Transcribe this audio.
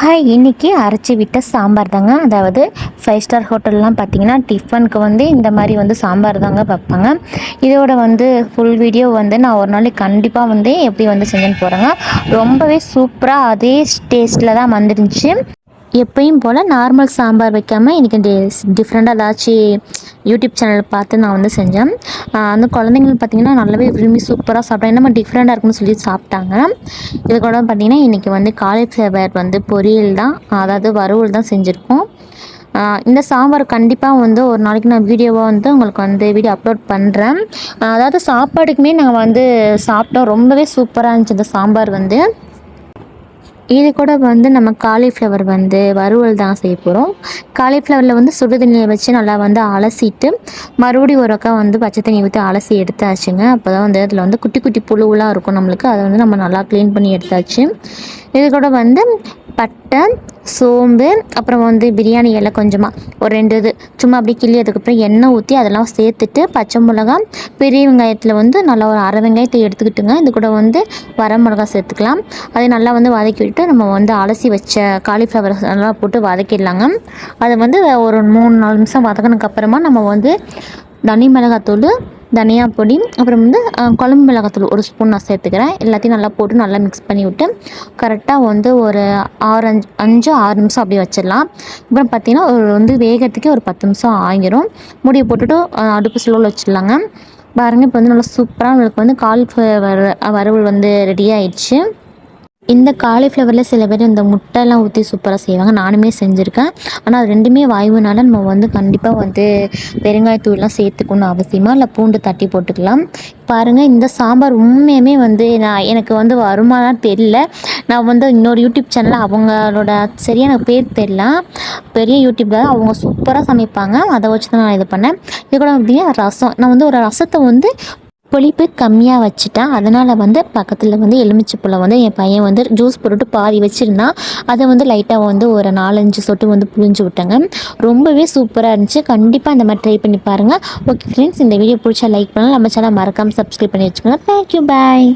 Hi இன்றைக்கி அரைச்சி விட்ட சாம்பார் தாங்க. அதாவது ஃபைவ் ஸ்டார் ஹோட்டல்லாம் பார்த்தீங்கன்னா டிஃபனுக்கு வந்து இந்த மாதிரி வந்து சாம்பார் தாங்க வைப்பாங்க. இதோட வந்து ஃபுல் வீடியோ வந்து நான் ஒரு நாளைக்கு கண்டிப்பாக வந்து எப்படி வந்து செஞ்சுன்னு போகிறேங்க ரொம்பவே சூப்பராக அதே டேஸ்ட்டில் தான் வந்துருந்துச்சு. எப்பயும் போல் நார்மல் சாம்பார் வைக்காமல் இன்றைக்கி டி டிஃப்ரெண்ட்டாக ஏதாச்சும் யூடியூப் சேனல் பார்த்து நான் வந்து செஞ்சேன். அந்த குழந்தைங்களுக்கு பார்த்திங்கன்னா நல்லாவே விரும்பி சூப்பராக சாப்பிட்டேன் நம்ம டிஃப்ரெண்ட்டாக இருக்குன்னு சொல்லி சாப்பிட்டாங்க. இது கூட பார்த்திங்கன்னா இன்றைக்கி வந்து காலிஃப்ளவர் வந்து பொரியல் தான். அதாவது வறுவல் தான் செஞ்சுருக்கோம். இந்த சாம்பார் கண்டிப்பாக வந்து ஒரு நாளைக்கு நான் வீடியோவாக வந்து உங்களுக்கு வந்து வீடியோ அப்லோட் பண்ணுறேன் அதாவது சாப்பாடுக்குமே நாங்கள் வந்து சாப்பிட்டோம். ரொம்பவே சூப்பராக இருந்துச்சு இந்த சாம்பார் வந்து. இது கூட வந்து நம்ம காலிஃப்ளவர் வந்து வறுவல் தான் செய்ய போகிறோம் காலிஃப்ளவரில் வந்து சுடு தண்ணியை வச்சு நல்லா வந்து அலசிட்டு மறுபடியும் ஒரு அக்கா வந்து பச்சை தண்ணி ஊற்றி அலசி எடுத்தாச்சுங்க. அப்போ தான் வந்து அதில் வந்து குட்டி குட்டி புழுவெலாம் இருக்கும் நம்மளுக்கு. அதை வந்து நம்ம நல்லா க்ளீன் பண்ணி எடுத்தாச்சு. இது கூட வந்து பட்டை சோம்பு அப்புறம் வந்து பிரியாணி இலை கொஞ்சமாக ஒரு ரெண்டு இது. சும்மா அப்படி கிள்ளி அதுக்கப்புறம் எண்ணெய் ஊற்றி அதெல்லாம் சேர்த்துட்டு பச்சை மிளகா பெரிய வெங்காயத்தில் வந்து நல்லா ஒரு அரை வெங்காயத்தை எடுத்துக்கிட்டுங்க. இது கூட வந்து வர மிளகா சேர்த்துக்கலாம். அதை நல்லா வந்து வதக்கி விட்டு நம்ம வந்து அலசி வச்ச காலிஃப்ளவர் நல்லா போட்டு வதக்கிடலாங்க. அதை வந்து ஒரு மூணு நாலு நிமிஷம் வதக்கினதுக்கப்புறமா நம்ம வந்து தனி மிளகாத்தூள் தனியா பொடி அப்புறம் வந்து குழம்பு மிளகாத்தூள் ஒரு ஸ்பூன் நான் சேர்த்துக்கிறேன். எல்லாத்தையும் நல்லா போட்டு நல்லா மிக்ஸ் பண்ணி விட்டு கரெக்டாக வந்து ஒரு ஆறு அஞ்சு அஞ்சு ஆறு நிமிஷம் அப்படியே வச்சிடலாம். அப்புறம் பார்த்திங்கன்னா ஒரு வந்து வேகிறதுக்கே ஒரு பத்து நிமிஷம் ஆகிரும் முடியை போட்டுட்டு அடுப்பு ஸ்லோவில் வச்சிடலாங்க. பாருங்கள் இப்போ வந்து நல்லா சூப்பராக நம்மளுக்கு வந்து கால் வறுவல் வந்து ரெடி ஆயிடுச்சு. இந்த காலிஃப்ளவரில் சில பேர் இந்த முட்டைலாம் ஊற்றி சூப்பராக செய்வாங்க. நானுமே செஞ்சுருக்கேன். ஆனால் அது ரெண்டுமே வாய்வுனால நம்ம வந்து கண்டிப்பாக வந்து பெருங்காயத்தூள்லாம் சேர்த்துக்கணும் அவசியமாக இல்லை பூண்டு தட்டி போட்டுக்கலாம். பாருங்கள் இந்த சாம்பார் உண்மையுமே வந்து நான் எனக்கு வந்து வருமானம் தெரியல. நான் வந்து இன்னொரு யூடியூப் சேனலில் அவங்களோட சரியான பேர் தெரியல. பெரிய யூடியூப்பில் அவங்க சூப்பராக சமைப்பாங்க. அதை வச்சு தான் நான் இது பண்ணேன். இது கூட பார்த்தீங்கன்னா ரசம். நான் வந்து ஒரு ரசத்தை வந்து புளிப்பு கம்மியாக வச்சுட்டேன் அதனால் வந்து பக்கத்தில் வந்து எலுமிச்சப்பழம் வந்து என் பையன் வந்து ஜூஸ் போட்டுட்டு பாதி வச்சுருந்தான் அதை வந்து லைட்டாக வந்து ஒரு நாலஞ்சு சொட்டு வந்து புழிஞ்சு விட்டாங்க. ரொம்பவே சூப்பராக இருந்துச்சு. கண்டிப்பாக இந்த மாதிரி ட்ரை பண்ணி பாருங்கள் ஓகே ஃப்ரெண்ட்ஸ் இந்த வீடியோ பிடிச்சா லைக் பண்ணலாம். நம்ம சேனல் மறக்காமல் சப்ஸ்கிரைப் பண்ணி வச்சுக்கோங்க. Thank you bye